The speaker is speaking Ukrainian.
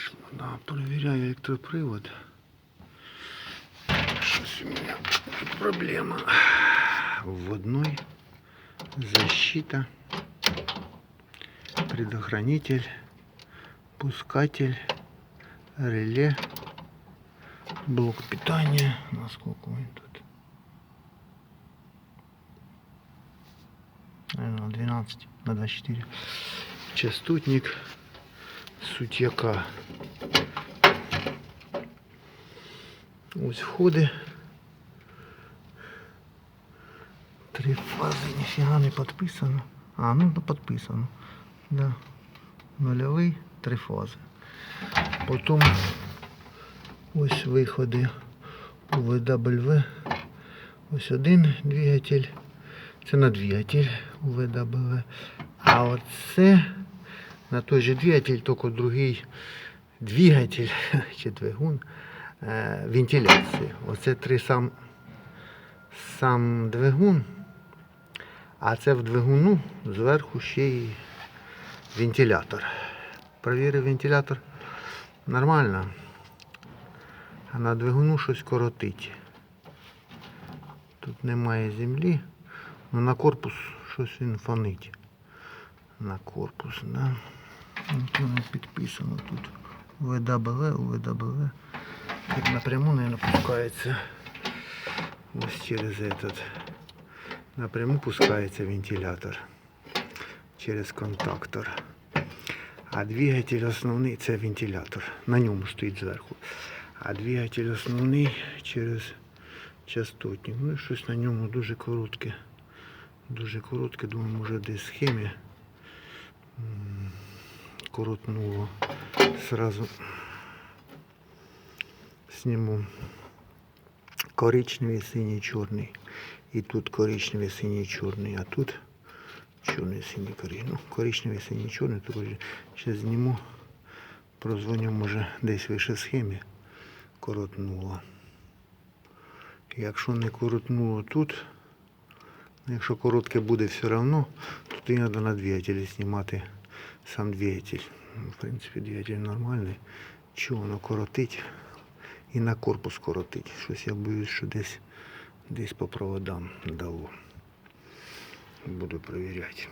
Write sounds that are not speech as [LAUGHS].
вийшло. Да, перевіряю електропривод. Щось у тут проблема. Вводной, защита, предохранитель, пускатель, реле, блок питания. Насколько он тут? Наверное, на 12, на 24. Частотник. Суть яка. Ось входи. Три фази, ніфіга не підписано. А, ну підписано. Да. Нульовий, три фази. Потім ось виходи у VW. Ось один двигатель. Це на двигатель у VW. А оце на той же двигатель, тільки другий двигатель [LAUGHS] чи двигун е, вентиляції. Оце три сам, сам двигун, а це в двигуну зверху ще й вентилятор. Провірив вентилятор нормально, а на двигуну щось коротить. Тут немає землі, але на корпус щось він фонить. На корпус, да. Тут не підписано тут. ВДБВ, УВДБВ. Тут напряму, наверное, пускается. Ось через этот. Напряму пускается вентилятор. Через контактор. А двигатель основний це вентилятор. На ньому стоїть зверху. А двигатель основний через частотник. Ну і щось на ньому дуже коротке. Дуже коротке, думаю, може десь схемі коротнуло. Сразу сниму коричневий, синій, чорний. І тут коричневий, синій, чорний, а тут чорний, синій, коричневий. Ну, коричневий, синій, чорний, то ще зніму. Прозвоню, може, десь вище схемі коротнуло. Якщо не коротнуло тут, якщо коротке буде все одно, то треба на двигателі знімати сам двигатель. Ну, В принципі, двигатель нормальний. Чого воно коротить і на корпус коротить. Щось я боюсь, що десь, десь по проводам дало. Буду перевіряти.